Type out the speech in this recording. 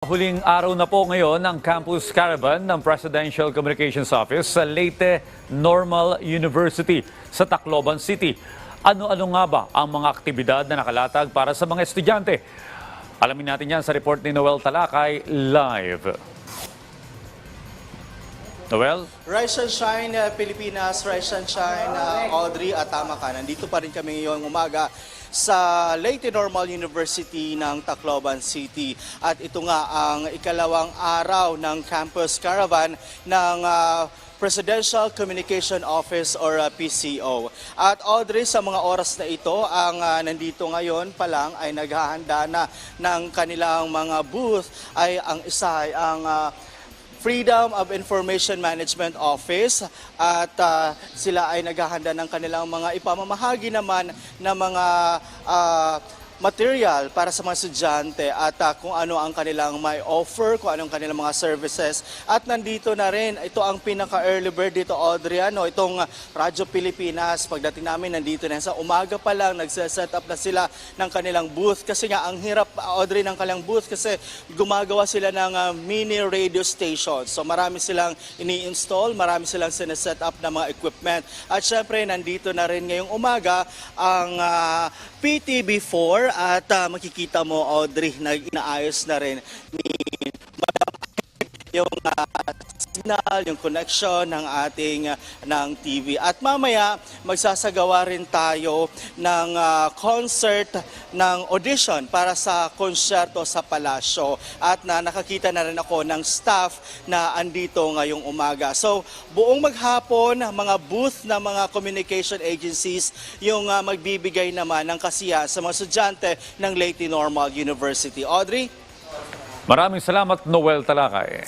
Huling araw na po ngayon ng Campus Caravan ng Presidential Communications Office sa Leyte Normal University sa Tacloban City. Ano-ano nga ba ang mga aktibidad na nakalatag para sa mga estudyante? Alamin natin yan sa report ni Noel Talakay live. Noel? Rise and Shine Pilipinas, Rise and Shine uh, Audrey at tama ka. Nandito pa rin kami ngayong umaga sa Leyte Normal University ng Tacloban City. At ito nga ang ikalawang araw ng campus caravan ng uh, Presidential Communication Office or uh, PCO. At Audrey, sa mga oras na ito, ang uh, nandito ngayon pa lang ay naghahanda na ng kanilang mga booth ay ang isa ay ang uh, Freedom of Information Management Office. At ah, sila ay naghahanda ng kanilang mga ipamamahagi naman na mga ah, material para sa mga estudyante at ah, kung ano ang kanilang may offer, kung ano ang kanilang mga services. At nandito na rin, ito ang pinaka-early bird dito, Audrey, ano, itong ah, Radyo Pilipinas. Pagdating namin, nandito na sa umaga pa lang, nagse-set up na sila ng kanilang booth. Kasi nga, ang hirap, Audrey, ng kanilang booth kasi gumagawa sila ng ah, mini radio station. So marami silang ini-install, marami silang sineset up na mga equipment. At syempre, nandito na rin ngayong umaga ang ah, PTB4 at ah, makikita mo, Audrey, na inaayos na rin ni yung ah, signal, yung connection ng ating ah, ng TV. At mamaya magsasagawa rin tayo ng ah, concert ng audition para sa konsyerto sa palasyo. At na nakakita na rin ako ng staff na andito ngayong umaga. So buong maghapon, mga booth ng mga communication agencies yung ah, magbibigay naman ng kasiya sa mga estudyante ng Leyte Normal University. Audrey? Maraming salamat, Noel Talakay.